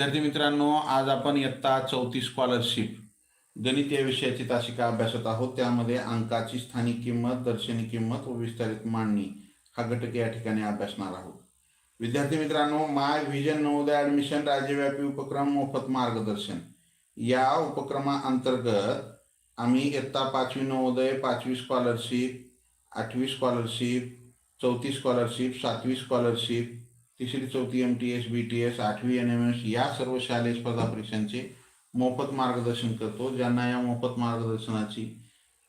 विद्यार्थी मित्रांनो आज आपण इयत्ता चौथी स्कॉलरशिप गणित या विषयाची तासिका अभ्यासत आहोत. त्यामध्ये अंकाची स्थानिक किंमत दर्शनी किंमत व विस्तारित मांडणी हा घटक या ठिकाणी अभ्यासणार आहोत. विद्यार्थी मित्रांनो माय व्हिजन नवोदय ॲडमिशन राज्यव्यापी उपक्रम मोफत मार्गदर्शन. या उपक्रमाअंतर्गत आम्ही इयत्ता पाचवी नवोदय पाचवी स्कॉलरशिप आठवी स्कॉलरशिप चौथी स्कॉलरशिप सातवी स्कॉलरशिप तिसरी चौथी M T S B T S आठवी एन एम एस या सर्व शालेय स्पर्धा परीक्षांचे मोफत मार्गदर्शन करतो. ज्यांना या मोफत मार्गदर्शनाची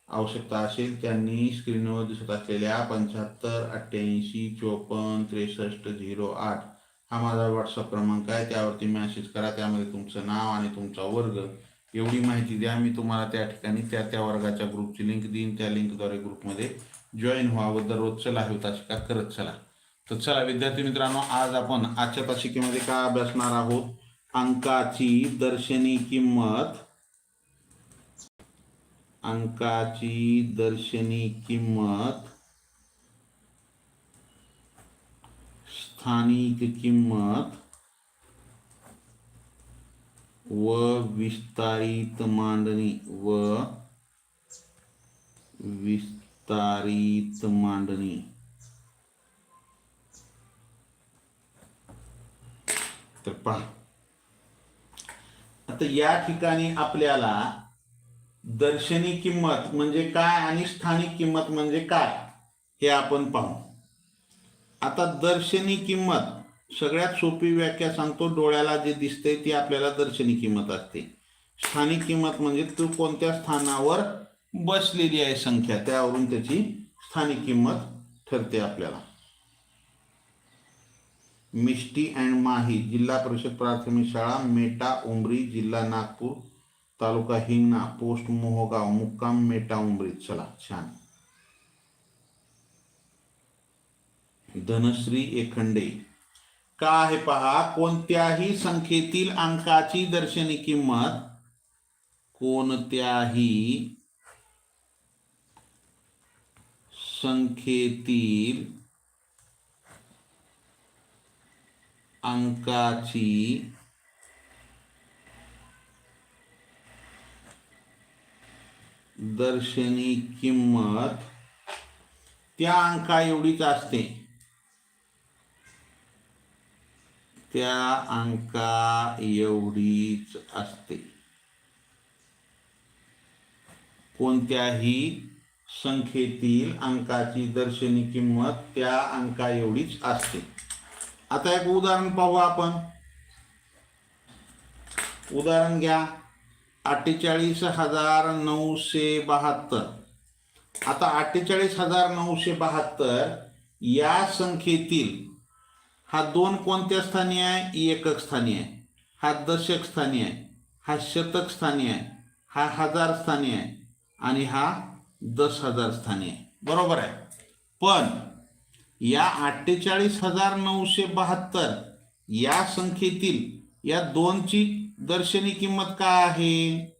आवश्यकता असेल त्यांनी स्क्रीनवर दिसत असलेल्या पंच्याहत्तर अठ्ठ्याऐंशी चोपन्न त्रेसष्ट झिरो आठ हा माझा व्हॉट्सअप क्रमांक आहे. त्यावरती मेसेज करा. त्यामध्ये तुमचं नाव आणि तुमचा वर्ग एवढी माहिती द्या. मी तुम्हाला त्या ठिकाणी त्या त्या वर्गाच्या ग्रुपची लिंक देईन. त्या लिंकद्वारे ग्रुपमध्ये जॉईन व्हावं. दररोजचं लाईव्ह तासिका करत चला. तर चला विद्यार्थी मित्रांनो आज आपण आजच्या तासिकेमध्ये काय अभ्यासणार आहोत? अंकाची दर्शनी किंमत. अंकाची दर्शनी किंमत. स्थानिक किंमत. व विस्तारित मांडणी व विस्तारित मांडणी. तर पहा. आता या ठिकाणी आपल्याला दर्शनी किंमत म्हणजे काय आणि स्थानिक किंमत म्हणजे काय हे आपण पाहू. आता दर्शनी किंमत सगळ्यात सोपी व्याख्या सांगतो डोळ्याला जे दिसते ती आपल्याला दर्शनी किंमत असते. स्थानिक किंमत म्हणजे तू कोणत्या स्थानावर बसलेली आहे संख्या त्यावरून त्याची स्थानिक किंमत ठरते आपल्याला. मिष्टी अँड माही जिल्हा परिषद प्राथमिक शाळा मेटा उमरी जिल्हा नागपूर तालुका हिंगणा पोस्ट मोहगाव मुक्काम मेटा उमरी. चला छान. धनश्री एखंडे का आहे पहा कोणत्याही संख्येतील अंकाची दर्शनी किंमत? कोणत्याही संख्येतील अंकाची दर्शनी किंमत त्या अंका एवढीच असते. त्या अंका एवढीच असते. कोणत्याही संख्येतील अंकाची दर्शनी किंमत त्या अंका एवढीच असते. आता एक उदाहरण पाहू आपण. उदाहरण घ्या. अठ्ठेचाळीस हजार नऊशे बहात्तर. आता अठ्ठेचाळीस हजार नऊशे बहात्तर या संख्येतील हा दोन कोणत्या स्थानी आहे? एकक स्थानी आहे. हा दशक स्थानी आहे. हा शतक स्थानी आहे. हा हजार स्थानी आहे. आणि हा दस हजार स्थानी आहे. बरोबर आहे. पण या अठ्ठेचाळीस हजार नऊशे बहात्तर या संख्येतील या दोनची दर्शनी किंमत काय आहे?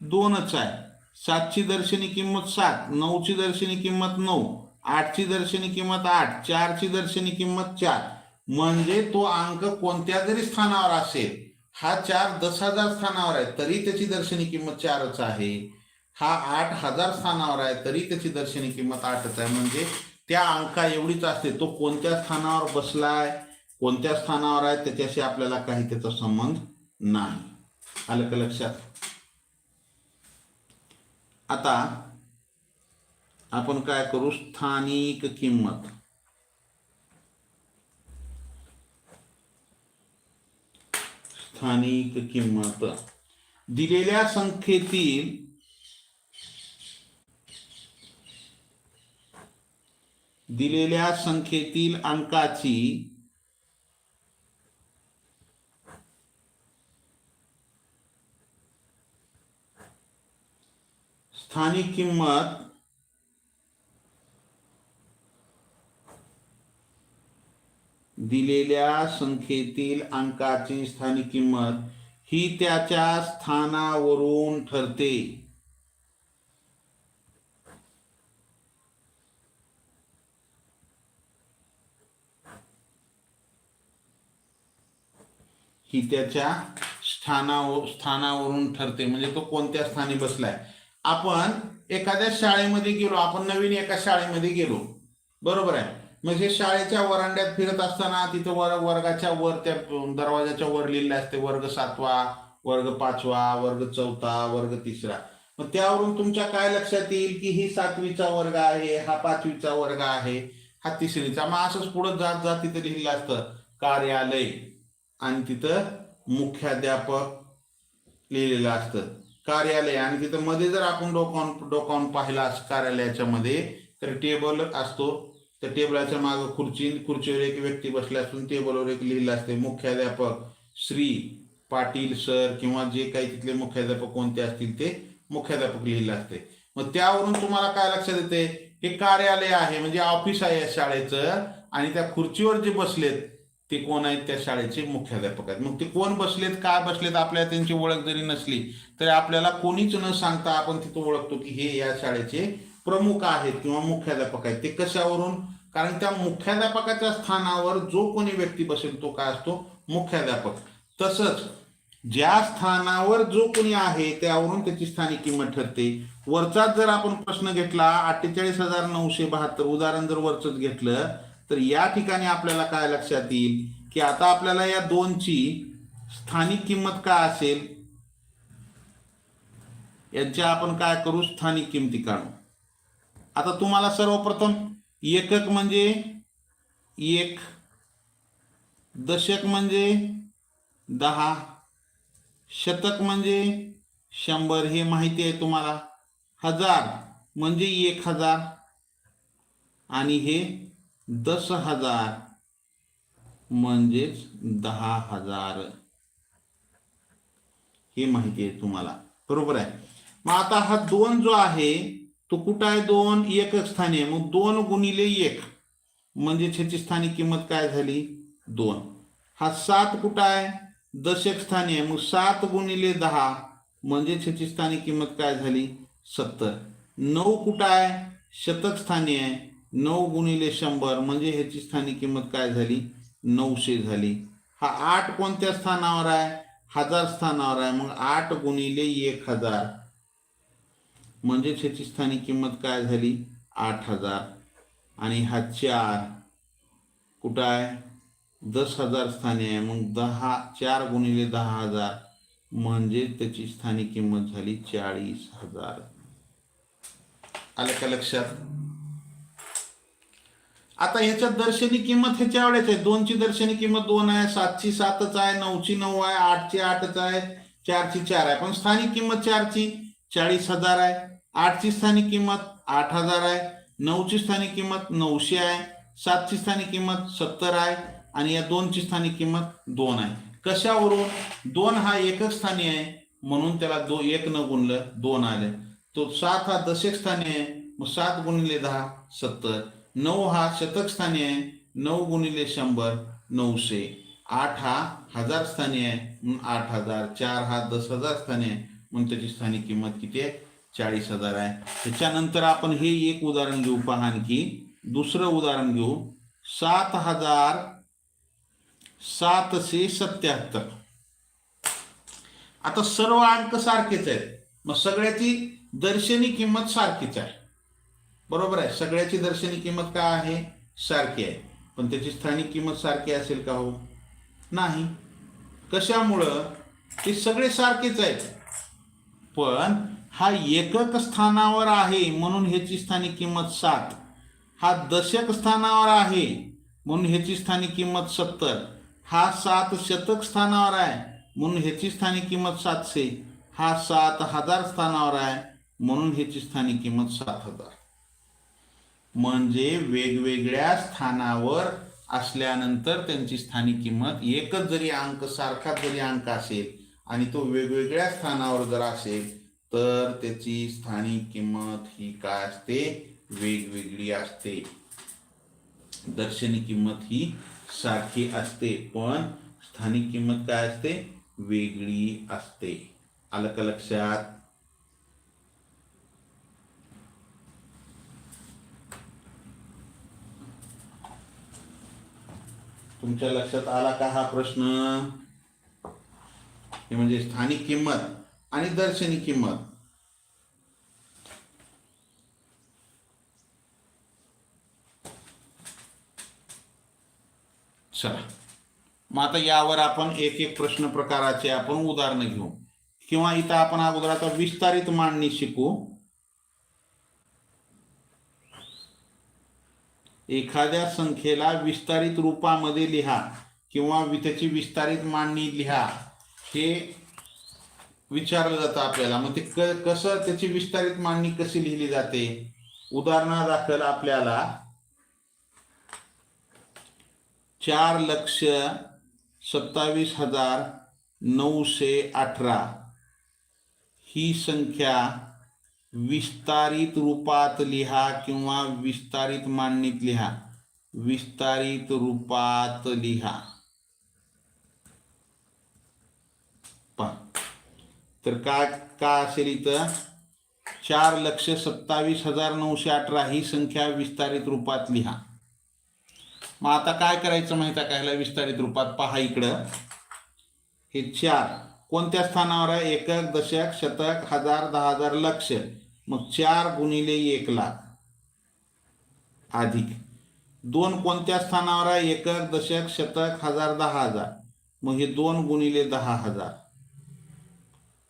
दोनच आहे. सातची दर्शनी किंमत सात नऊची दर्शनी किंमत नऊ आठची दर्शनी किंमत आठ चारची दर्शनी किंमत चार. म्हणजे तो अंक कोणत्या जरी स्थानावर असेल हा चार दस हजार स्थानावर आहे तरी त्याची दर्शनी किंमत चारच आहे. हा आठ हजार स्थानावर आहे तरी त्याची दर्शनी किंमत आठच आहे. म्हणजे त्या अंका एवढीच असते. तो कोणत्या स्थानावर बसलाय कोणत्या स्थानावर आहे त्याच्याशी आपल्याला काही त्याचा संबंध नाही. आलं का लक्षात? आता आपण काय करू? स्थानिक किंमत. स्थानिक किंमत. दिलेल्या संख्येतील दिलेल्या संख्येतील अंकाची स्थानिक किंमत दिलेल्या संख्येतील अंकाची स्थानिक किंमत ही त्याच्या स्थानावरून ठरते. ही त्याच्या स्थानावर स्थानावरून ठरते. म्हणजे तो कोणत्या स्थानी बसलाय? आपण एखाद्या शाळेमध्ये गेलो आपण नवीन एका शाळेमध्ये गेलो. बरोबर आहे? म्हणजे शाळेच्या वरांड्यात फिरत असताना तिथं वर वर्गाच्या वर त्या दरवाजाच्या वर लिहिलेले असते वर्ग सातवा वर्ग पाचवा वर्ग चौथा वर्ग तिसरा. मग त्यावरून तुमच्या काय लक्षात येईल की ही सातवीचा वर्ग आहे हा पाचवीचा वर्ग आहे हा तिसरीचा? मग असंच पुढे जात जात तिथं लिहिलं असतं कार्यालय. आणि तिथं मुख्याध्यापक लिहिलेलं असतं. कार्यालय. आणि तिथं मध्ये जर आपण डोकावून डोकावून पाहिला असं कार्यालयाच्या मध्ये तर टेबल असतो. त्या टेबलाच्या मागे खुर्ची खुर्चीवर एक व्यक्ती बसला असून टेबलवर एक लिहिलं असते. मुख्याध्यापक श्री पाटील सर किंवा जे काही तिथले मुख्याध्यापक कोणते असतील ते मुख्याध्यापक लिहिलं असते. मग त्यावरून तुम्हाला काय लक्षात येते हे कार्यालय आहे. म्हणजे ऑफिस आहे या शाळेचं. आणि त्या खुर्चीवर जे बसलेत ते कोण आहेत त्या शाळेचे मुख्याध्यापक आहेत. मग ते कोण बसलेत काय बसलेत आपल्याला त्यांची ओळख जरी नसली तरी आपल्याला कोणीच न सांगता आपण तिथं ओळखतो की हे या शाळेचे प्रमुख आहेत किंवा मुख्याध्यापक आहेत. ते कशावरून? कारण त्या मुख्याध्यापकाच्या स्थानावर जो कोणी व्यक्ती बसेल तो काय असतो? मुख्याध्यापक. तसंच ज्या स्थानावर जो कोणी आहे त्यावरून त्याची स्थानिक किंमत ठरते. वरचाच जर आपण प्रश्न घेतला अठ्ठेचाळीस हजार नऊशे बहात्तर उदाहरण जर वरचंच घेतलं तर या ठिकाणी आपल्याला काय लक्षात येईल? की आता आपल्याला या दोनची स्थानिक किंमत काय असेल? यांच्या आपण काय करू? स्थानिक किमती काढू. आता तुम्हाला सर्वप्रथम एकक म्हणजे एक दशक म्हणजे दहा शतक म्हणजे शंभर. हे माहिती आहे तुम्हाला. हजार म्हणजे एक हजार. आणि हे दस हज़ार म्हणजेच दहा हज़ार. हे माहिती आहे तुम्हाला. बरोबर आहे. आता हा दोन जो आहे तो कुठं आहे दोन? एकक स्थानी आहे. मग दोन गुणिले एक. म्हणजे ह्याची स्थानिक किंमत काय दोन. हा सात कुठं आहे? दशक स्थानी आहे. मग सात गुणिले दहा म्हणजे ह्याची स्थानिक किंमत काय सत्तर. नऊ कुठं आहे? शतक स्थानी आहे. नऊ गुणिले शंभर म्हणजे ह्याची स्थानिक किंमत काय झाली? नऊशे झाली. हा आठ कोणत्या स्थानावर आहे? हजार स्थानावर आहे. मग आठ गुणिले एक हजार. म्हणजे ह्याची स्थानिक किंमत काय झाली? आठ हजार. आणि हा चार कुठं आहे? दस हजार स्थानी आहे. मग दहा चार गुणिले दहा हजार. म्हणजे त्याची स्थानिक किंमत झाली चाळीस हजार. आलं का लक्षात? आता ह्याच्यात दर्शनी किंमत ह्याच्या एवढ्याच आहे. दोनची दर्शनी किंमत दोन आहे सातची सातच आहे नऊची नऊ आहे आठची आठच आहे चारची चार आहे. पण स्थानिक किंमत चारची चाळीस हजार आहे आठची स्थानिक किंमत आठ हजार आहे नऊची स्थानिक किंमत नऊशे आहे सातची स्थानिक किंमत सत्तर आहे आणि या दोनची स्थानिक किंमत दोन आहे. कशावरून? दोन हा एकच स्थानी आहे म्हणून त्याला दो एक न गुणलं दोन आले. तो सात हा दशक स्थानी आहे मग सात गुणिले दहा सत्तर. नऊ हा शतक स्थानी आहे नऊ गुणिले शंभर नऊशे. आठ हा हजार स्थानी आहे म्हणून आठ हजार. चार हा दस हजार स्थानी आहे म्हणून त्याची स्थानिक किंमत किती आहे? चाळीस हजार आहे. त्याच्यानंतर आपण हे एक उदाहरण घेऊ. पहा आणखी. दुसरं उदाहरण घेऊ. सात हजार सातशे सत्याहत्तर. आता सर्व अंक सारखेच आहेत. मग सगळ्याची दर्शनी किंमत सारखीच आहे. बरोबर आहे. सगळ्याची दर्शनी किंमत काय आहे? सारखी आहे. पण त्याची स्थानिक किंमत सारखी असेल का हो? नाही. कशामुळं? ते सगळे सारखेच आहेत. पण हा एकक स्थानावर आहे म्हणून ह्याची स्थानिक किंमत सात. हा दशक स्थानावर आहे म्हणून ह्याची स्थानिक किंमत सत्तर. हा सात शतक स्थानावर आहे म्हणून ह्याची स्थानिक किंमत सातशे. हा सात हजार स्थानावर आहे म्हणून ह्याची स्थानिक किंमत सात हजार. म्हणजे वेगवेगळ्या स्थानावर असल्यानंतर त्यांची स्थानिक किंमत एकच जरी अंक सारखा जरी अंक असेल आणि तो वेगवेगळ्या स्थानावर जर असेल तर त्याची स्थानिक किंमत ही काय असते? वेगवेगळी असते. दर्शनी किंमत ही सारखी असते पण स्थानिक किंमत काय असते? वेगळी असते. आलं का लक्षात? तुमच्या लक्षात आला का हा प्रश्न? हे म्हणजे स्थानिक किंमत आणि दर्शनी किंमत. चला. मग आता यावर आपण एक एक प्रश्न प्रकाराचे आपण उदाहरणं घेऊ. किंवा इथं आपण अगोदर आता विस्तारित मांडणी शिकू. एखाद्या संख्येला विस्तारित रूपामध्ये लिहा किंवा त्याची विस्तारित मांडणी लिहा. हे विचारलं जातं आपल्याला. मग ते क कसं त्याची विस्तारित मांडणी कशी लिहिली जाते? उदाहरणादाखल आपल्याला. चार लक्ष सत्तावीस हजार नऊशे अठरा. ही संख्या विस्तारित रूपात लिहा किंवा विस्तारित मांडणीत लिहा. विस्तारित रूपात लिहा. पहा. तर का का असेल इथं? चार लक्ष सत्तावीस हजार नऊशे अठरा ही संख्या विस्तारित रूपात लिहा. मग आता काय करायचं माहिती आहे ह्याला विस्तारित रूपात? पहा इकडं. हे चार कोणत्या स्थानावर आहे? एकक दशक शतक हजार दहा हजार लक्ष. मग चार गुणिले एक लाख. अधिक. दोन कोणत्या स्थानावर आहे? एकक दशक शतक हजार दहा हजार. मग हे दोन गुणिले दहा हजार.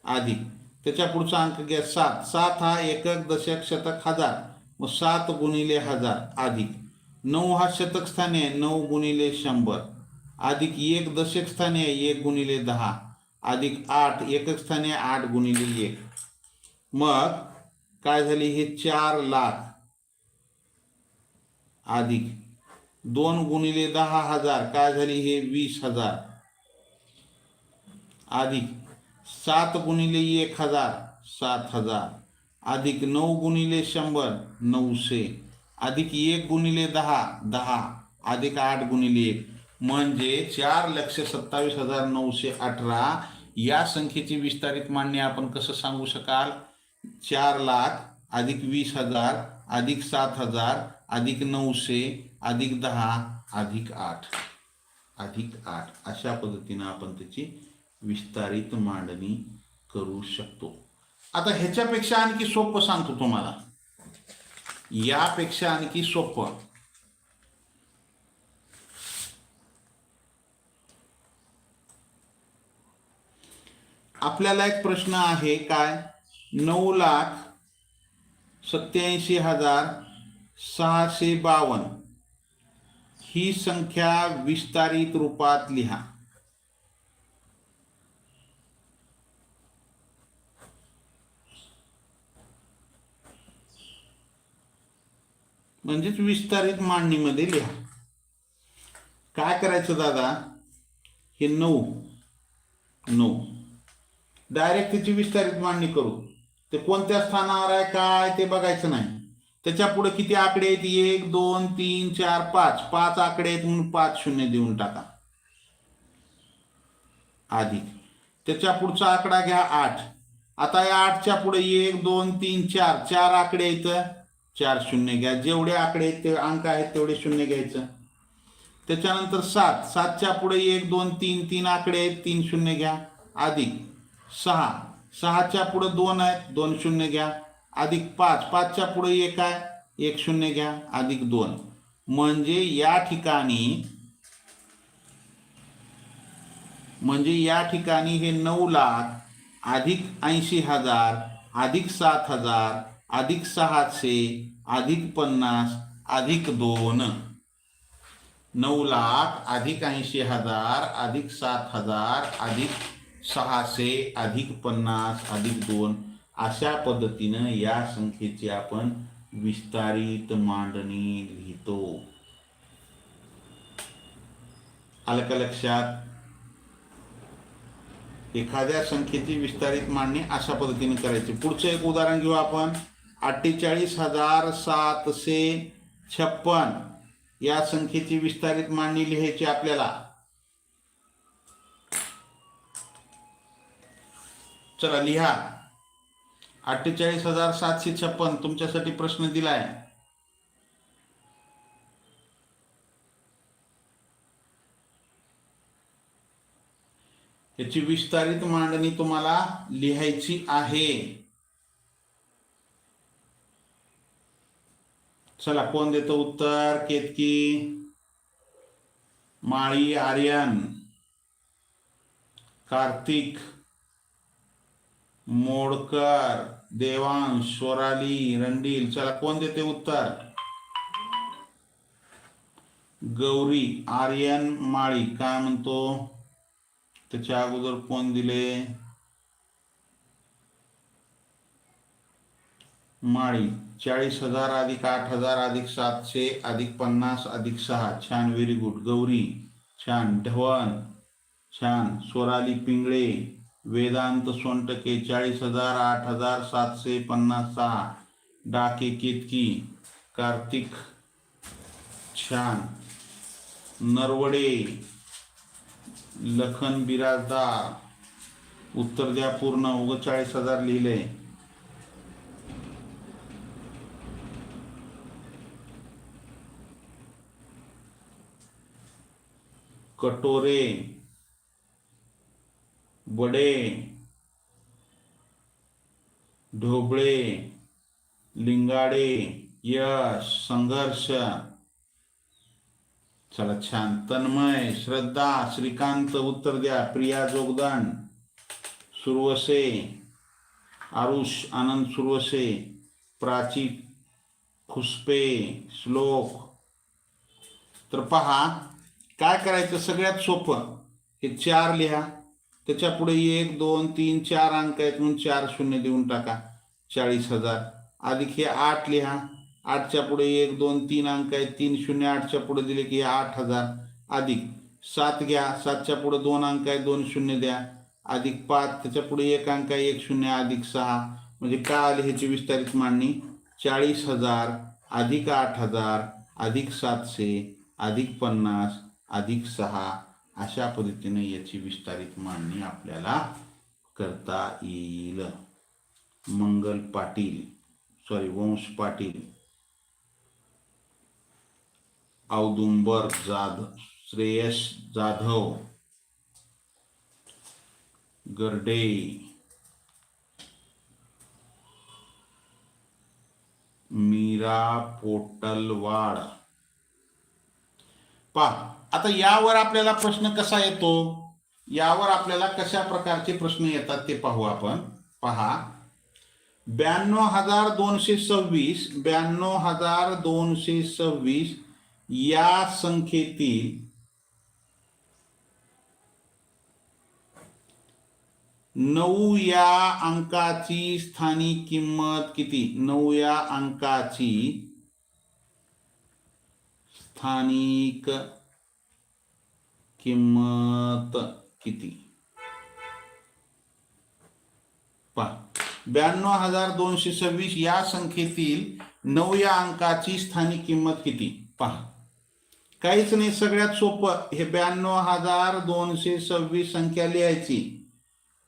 अधिक. त्याच्या पुढचा अंक घ्या. सात. सात हा एकक दशक शतक हजार. मग सात गुणिले हजार. अधिक. नऊ हा शतक स्थानी आहे. नऊ गुणिले शंभर. अधिक एक दशक स्थानी आहे. एक गुणिले दहा. अधिक आठ एकक स्थानी आहे. आठ गुणिले एक. मग काय झाली? हे चार लाख अधिक. दोन गुणिले दहा हजार. काय झाली? हे वीस हजार अधिक. सात गुणिले एक हजार सात हजार. अधिक नऊ गुणिले शंभर नऊशे. अधिक एक गुणिले दहा दहा. अधिक आठ गुणिले एक. म्हणजे चार लक्ष सत्तावीस हजार नऊशे अठरा. या संख्येची विस्तारित मांडणी आपण कसं सांगू शकाल? चार लाख अधिक वीस हजार अधिक सात हजार अधिक नऊशे अधिक दहा अधिक आठ. अधिक आठ. अशा पद्धतीनं आपण त्याची विस्तारित मांडणी करू शकतो. आता ह्याच्यापेक्षा आणखी सोपं सांगतो तुम्हाला. यापेक्षा आणखी सोपं. आपल्याला एक प्रश्न आहे काय? नऊ लाख सत्याऐंशी हजार सहाशे बावन्न ही संख्या विस्तारित रूपात लिहा. म्हणजेच विस्तारित मांडणीमध्ये लिहा. काय करायचं दादा? हे नऊ. नऊ. डायरेक्ट त्याची विस्तारित मांडणी करू. ते कोणत्या स्थानावर आहे काय ते बघायचं नाही. त्याच्या पुढे किती आकडे आहेत? एक दोन तीन चार पाच. पाच आकडे आहेत म्हणून पाच शून्य देऊन टाका. आधी. त्याच्या पुढचा आकडा घ्या आठ. आता या आठच्या पुढे एक दोन तीन चार. चार आकडे आहेत. चार शून्य घ्या. जेवढे आकडे आहेत ते अंक आहेत तेवढे शून्य घ्यायचं. त्याच्यानंतर सात. सातच्या पुढे एक दोन तीन तीन आकडे आहेत तीन शून्य घ्या. अधिक सहा. सहाच्या पुढे दोन आहेत दोन शून्य घ्या. अधिक पाच पाचच्या पुढे एक आहे एक शून्य घ्या अधिक दोन. म्हणजे या ठिकाणी म्हणजे या ठिकाणी हे नऊ लाख अधिक ऐंशी हजार अधिक सात हजार अधिक सहाशे अधिक पन्नास अधिक दोन. नऊ लाख अधिक ऐंशी हजार अधिक सात हजार अधिक सहाशे अधिक पन्नास अधिक दोन अशा पद्धतीनं या संख्येची आपण विस्तारित मांडणी लिहितो. आलं का लक्षात. एखाद्या संख्येची विस्तारित मांडणी अशा पद्धतीने करायची. पुढचं एक उदाहरण घेऊ आपण. अठ्ठेचाळीस हजार सातशे छप्पन या संख्येची विस्तारित मांडणी लिहायची आपल्याला. चला लिहा. अठ्ठेचाळीस हजार सातशे छप्पन तुमच्यासाठी प्रश्न दिलाय. याची विस्तारित मांडणी तुम्हाला लिहायची आहे. चला कोण देतो उत्तर? केतकी माळी आर्यन कार्तिक मोडकर देवांश स्वराली रणडील चला कोण देते उत्तर? गौरी आर्यन माळी काय म्हणतो? त्याच्या अगोदर कोण दिले? माळी चाळीस हजार अधिक आठ हजार अधिक सातशे अधिक पन्नास अधिक सहा छान व्हेरी गुड गौरी छान ढवण छान स्वराली पिंगळे वेदांत सोनटके चाळीस हजार आठ हजार सातशे पन्नास सहा. डाके केतकी. कार्तिक छान. नरवडे. लखन बिराजदार. उत्तर द्या पूर्ण. उग चाळीस हजार लिहिले. कटोरे. बडे ढोबळे लिंगाडे यश संघर्ष. चला छान. तन्मय श्रद्धा श्रीकांत उत्तर द्या. प्रिया जोगदान सुरवसे. आरुष आनंद सुरवसे. प्राची खुसपे श्लोक. तर पहा काय करायचं? सगळ्यात सोपं. हे चार लिहा. त्याच्या पुढे एक दोन तीन चार अंक आहेत म्हणून चार शून्य देऊन टाका. चाळीस हजार. अधिक हे आठ लिहा. आठच्या पुढे एक दोन तीन अंक आहेत. तीन शून्य आठच्या पुढे दिले की हे आठ हजार. अधिक सात घ्या. सातच्या पुढे दोन अंक आहेत. दोन शून्य द्या. अधिक पाच. त्याच्या पुढे एक अंक आहे. एक शून्य अधिक सहा. म्हणजे काय आले ह्याची विस्तारित मांडणी? चाळीस हजार. अधिक आठ हजार. अधिक सातशे. अधिक पन्नास. अधिक सहा. अशा पद्धतीने याची विस्तारित मांडणी आपल्याला करता येईल. मंगल पाटील सॉरी वंश पाटील औदुंबर जाधव श्रेयस जाधव गर्डे मीरा पोटलवाड पहा आता यावर आपल्याला प्रश्न कसा येतो? यावर आपल्याला कशा प्रकारचे प्रश्न येतात ते पाहू आपण. पहा ब्याण्णव हजार दोनशे सव्वीस ब्याण्णव हजार दोनशे सव्वीस या संख्येतील नऊ या अंकाची स्थानिक किंमत किती? नऊ या अंकाची स्थानिक किंमत किती? पहा ब्याण्णव हजार दोनशे सव्वीस या संख्येतील नऊ या अंकाची स्थानिक किंमत किती? पहा. काहीच नाही सगळ्यात सोपं हे ब्याण्णव हजार दोनशे सव्वीस संख्या लिहायची.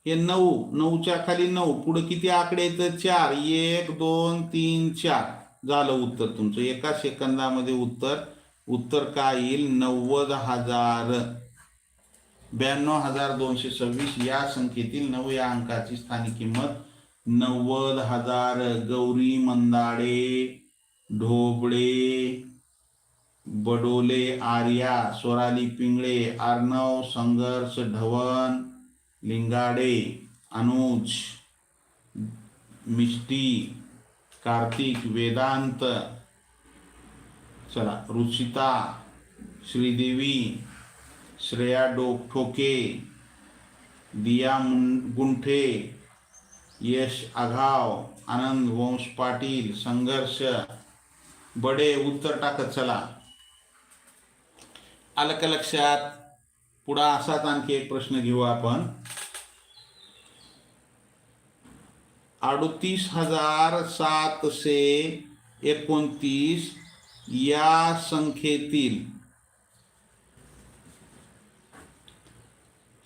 हे नऊ नऊच्या खाली नऊ पुढे किती आकडे येतं चार. एक दोन तीन चार. झालं उत्तर तुमचं. एका सेकंदामध्ये उत्तर उत्तर काय येईल? नव्वद हजार. ब्याण्णव हजार दोनशे सव्वीस या संख्येतील नऊ या अंकाची स्थानिक किंमत नव्वद हजार. गौरी मंदाडे ढोबळे बडोले आर्या स्वराली पिंगळे अर्णव संघर्ष ढवण लिंगाडे अनुज मिष्टी कार्तिक वेदांत चला रुचिता श्रीदेवी श्रेया डोक ठोके दिया मुं- गुंठे यश आघाव आनंद वंश पाटील संघर्ष बडे उत्तर टाकत चला. आलं का लक्षात पुढा असाच आणखी एक प्रश्न घेऊ आपण. अडतीस हजार सातशे एकोणतीस या संख्येतील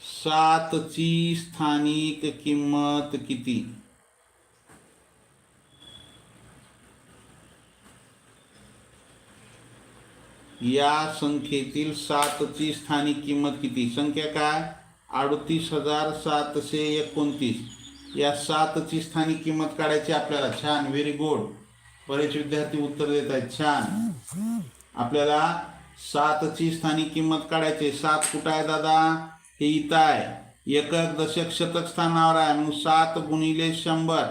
सातची स्थानिक किंमत किती? या संख्येतील सातची स्थानिक किंमत किती? संख्या काय? अडतीस हजार सातशे एकोणतीस. या सातची स्थानिक किंमत काढायची आपल्याला. छान व्हेरी गुड बरेच विद्यार्थी उत्तर देत आहेत. छान. आपल्याला सातची स्थानिक किंमत काढायची सात कुठं आहे दादा? हे इथं आहे. एकक दशक शतक स्थानावर आहे म्हणून सात गुणिले शंभर.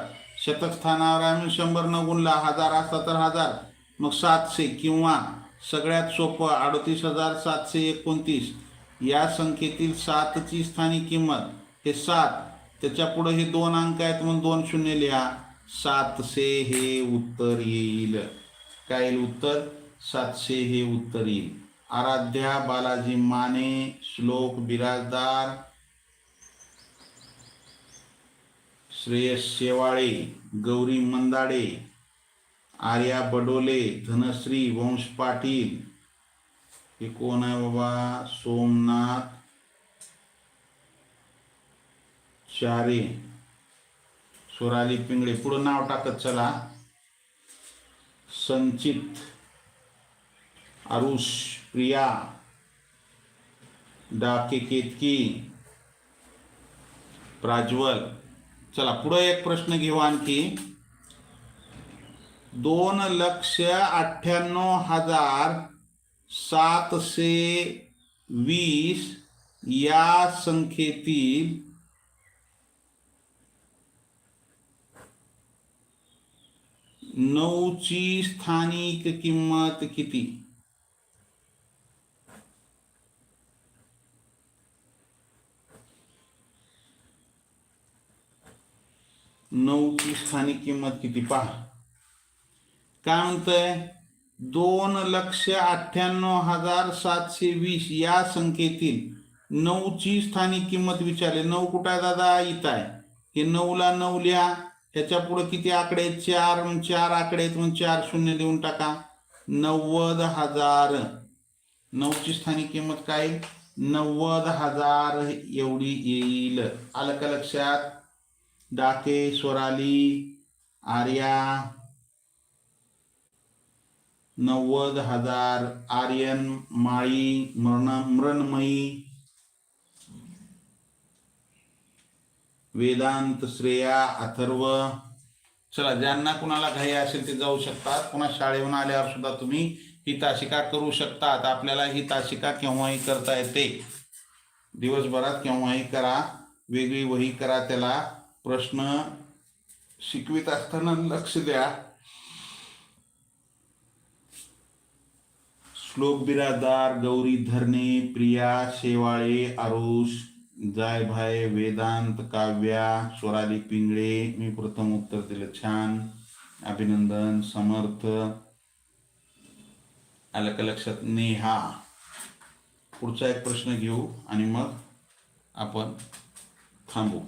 शतक स्थानावर आहे म्हणून शंभर न गुणला हजार असता तर हजार. मग सातशे किंवा सगळ्यात सोपं अडतीस हजार सातशे एकोणतीस. या संख्येतील सातची स्थानिक किंमत हे सात. त्याच्या पुढे हे दोन अंक आहेत म्हणून दोन शून्य लिहा. सातशे हे उत्तर येईल. काय येईल उत्तर? सातशे हे उत्तर येईल. आराध्या बालाजी माने श्लोक बिराजदार. श्रेयस शेवाळे गौरी मंदाडे आर्या बडोले धनश्री वंश पाटील. हे कोण आहे बाबा? सोमनाथ. चारे. सोराली पिंगळे. पुढं नाव टाकत चला. संचित आरुष प्रिया डाके केतकी प्राज्वल. चला पुढे एक प्रश्न घेऊ आणखी. दोन लक्ष अठ्ठ्याण्णव हजार सातशे वीस या संख्येतील नऊची स्थानिक किंमत किती? नऊची स्थानिक किंमत किती? पहा. काय म्हणतंय? दोन लक्ष अठ्ठ्याण्णव हजार सातशे वीस या संख्येतील नऊची स्थानिक किंमत विचारली. नऊ कुठं आहे दादा? इथं आहे. हे नऊला नऊ लिहा. ह्याच्या पुढे किती आकडे आहेत? चार चार आकडे आहेत चार शून्य देऊन टाका. नव्वद हजार. नऊची स्थानिक किंमत काय? नव्वद हजार एवढी येईल. आलं का लक्षात? डाके स्वराली आर्या. नव्वद हजार. आर्यन माळी मृण मृणमयी वेदांत श्रेया अथर्व. चला ज्यांना कुणाला घाई असेल ते जाऊ शकतात. पुन्हा शाळेहून आल्यावर सुद्धा तुम्ही ही तासिका करू शकतात. आपल्याला ही तासिका केव्हाही करता येते. दिवसभरात केव्हाही करा. वेगळी वही करा त्याला. प्रश्न शिकवित असताना लक्ष द्या. श्लोक बिरादार गौरी धरणे प्रिया शेवाळे आरुष. जायभाई वेदांत काव्या स्वराली पिंगळे मी प्रथम उत्तर दिलं. छान. अभिनंदन समर्थ. आलं का लक्षात? नेहा. पुढचा एक प्रश्न घेऊ आणि मग आपण थांबू.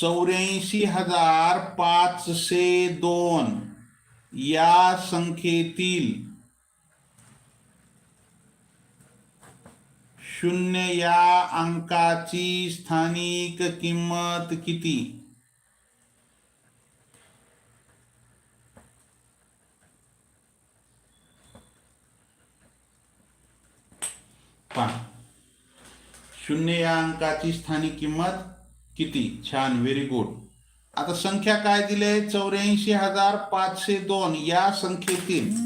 चौऱ्याऐंशी हजार पाचशे दोन या संख्येतील शून्य या अंकाची स्थानिक किंमत किती? पहा. शून्य या अंकाची स्थानिक किंमत किती? छान व्हेरी गुड आता संख्या काय दिले चौऱ्याऐंशी हजार पाचशे दोन या संख्येतील.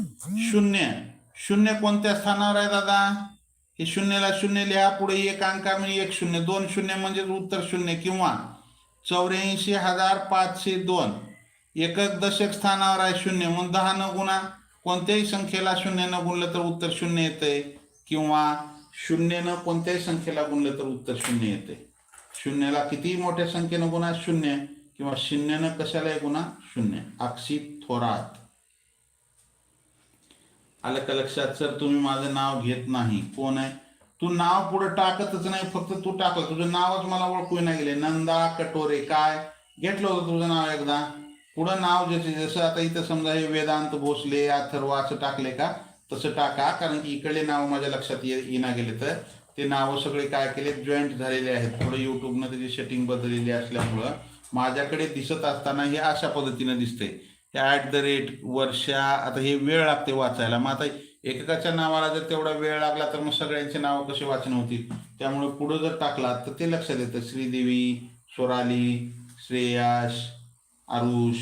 शून्य. शून्य कोणत्या स्थानावर आहे दादा? हे शून्यला शून्य लिहा पुढे एक अंका म्हणजे एक शून्य. दोन शून्य म्हणजे उत्तर शून्य किंवा चौऱ्याऐंशी हजार पाचशे दोन. एकक दशक स्थानावर आहे शून्य म्हणून दहा न गुणा. कोणत्याही संख्येला शून्य न गुणलं तर उत्तर शून्य येते किंवा शून्यनं कोणत्याही संख्येला गुणलं तर उत्तर शून्य येते शून्याला कितीही मोठ्या संख्येनं गुणा? शून्य. किंवा शून्यनं कशाला गुणा? शून्य. अक्षित थोरात. आलं का लक्षात? सर तुम्ही माझं नाव घेत नाही. कोण आहे? तू नाव पुढे टाकतच नाही फक्त तू टाकल. तुझं नावच मला ओळखू नाही गेले. नंदा कटोरे काय? घेतलं होतं तुझं नाव एकदा. पुढं नाव जसे जसं आता इथं समजा हे वेदांत भोसले अथर्व असं टाकले का? तसं टाका कारण की इकडले नाव माझ्या लक्षात येईना गेले तर. ते नावं सगळे काय केले? जॉईंट झालेले आहेत. थोडं युट्यूबनं त्याची सेटिंग बदललेली असल्यामुळं माझ्याकडे दिसत असताना हे अशा पद्धतीनं दिसते ॲट द रेट वर्षा आता हे वेळ लागते वाचायला. मग आता एकेकाच्या नावाला जर तेवढा वेळ लागला तर मग सगळ्यांची नावं कशी वाचन होतील? त्यामुळे पुढं जर टाकला तर ते लक्षात येतं. श्रीदेवी स्वराली श्रेयाश आरुष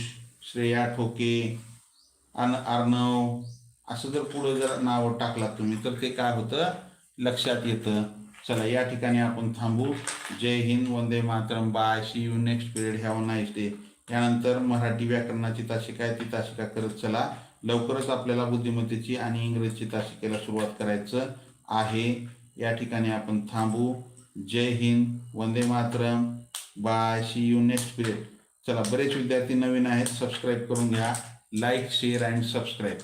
श्रेया ठोके अन अर्णव असं जर पुढं जर नाव टाकलात तुम्ही तर ते काय होतं? लक्षात येतं. चला या ठिकाणी आपण थांबू. जय Hind Vande Mataram. Bye see you next period have nice day यानंतर मराठी व्याकरणाची तासिका आहे ती तासिका करत चला. लवकरच आपल्याला बुद्धिमत्तेची आणि इंग्रजीची तासिकेला सुरुवात करायचं आहे. या ठिकाणी आपण थांबू. जय Hind Vande Mataram. Bye see you next period चला बरेच विद्यार्थी नवीन आहेत सबस्क्राईब करून घ्या. Like share and subscribe